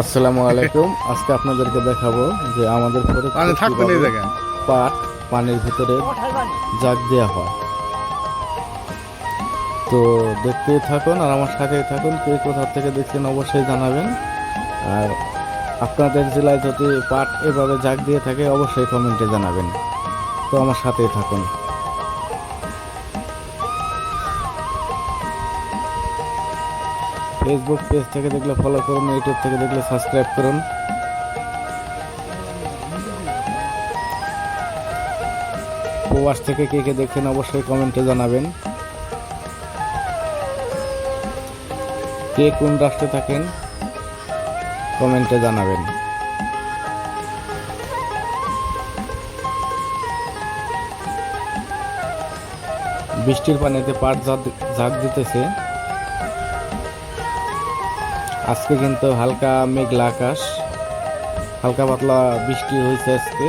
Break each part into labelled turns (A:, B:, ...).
A: আসসালামু আলাইকুম। আজকে আপনাদেরকে দেখাবো যে আমাদের
B: মানে
A: পাট পানির ভিতরে জাগ দেওয়া হয়। তো দেখতেই থাকুন আর আমার সাথেই থাকুন কে কোথা থেকে দেখছেন অবশ্যই জানাবেন। আর আপনাদের জেলায় যদি পাট এভাবে জাগ দিয়ে থাকে অবশ্যই কমেন্টে জানাবেন। তো আমার সাথেই থাকুন। ফেসবুক পেজ থেকে দেখলে ফলো করুন ইউটিউব থেকে দেখলে সাবস্ক্রাইব করুন। প্রবাস থেকে কে কে দেখছেন অবশ্যই কমেন্টে জানাবেন। কে কোন রাষ্ট্রে থাকেন কমেন্টে জানাবেন। বৃষ্টির পানিতে পাট জাগ দিতেছে। আজকে কিন্তু হালকা মেঘলা আকাশ। হালকা পাতলা বৃষ্টি হয়েছে আজকে।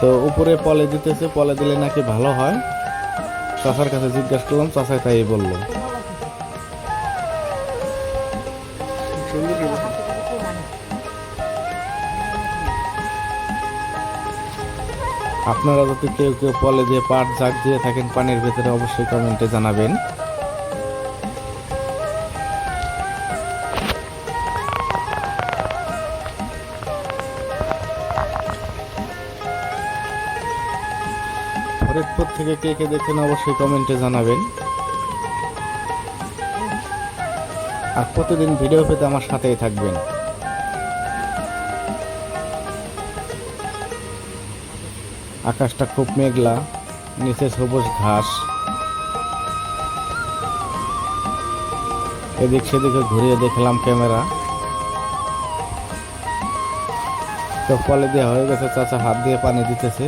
A: তো উপরে পলে দিতেছে, পলে দিলে নাকি ভালো হয়? চাষার কাছে জিজ্ঞাসা করলাম চাষাই তাই বলল। আপনারা যদি কেউ কেউ পলে দিয়ে পাট জাগ দিয়ে থাকেন পানির ভেতরে, অবশ্যই কমেন্টে জানাবেন। ফরিদপুর থেকে কে কে দেখেন অবশ্যই কমেন্টে জানাবেন। আর প্রতিদিন ভিডিও পেতে আমার সাথেই থাকবেন। আকাশটা খুব মেঘলা, নিচে সবুজ ঘাস। এদিক সেদিকে ঘুরিয়ে দেখলাম ক্যামেরা। তো কলে দেওয়া হয়ে গেছে, চাচা হাত দিয়ে পানি দিতেছে।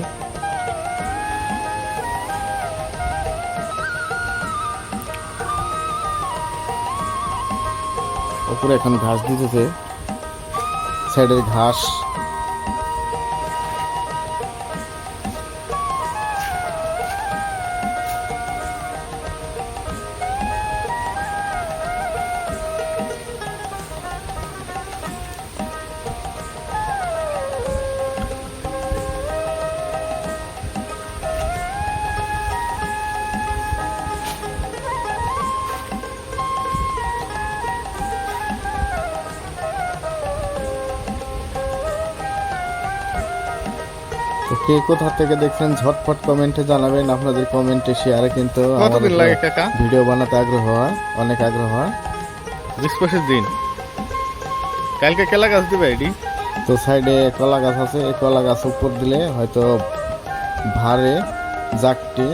A: উপরে এখন ঘাস দিতেছে সাইডের ঘাস। কে কোথা থেকে দেখছেন ঝটফট কমেন্টে জানাবেন আপনাদের কমেন্টে শেয়ারে কিন্তু
B: কতদিন লাগে কাকা?
A: ভিডিও বানাতে আগ্রহ হয় অনেক আগ্রহ হয়।
B: বিশ পঁচিশ দিন। কালকে কেলা গাছ দিবে এডি?
A: তো সাইডে কলা গাছ আছে এই কলা গাছ উপর দিলে হয়তো ভারে জাগটে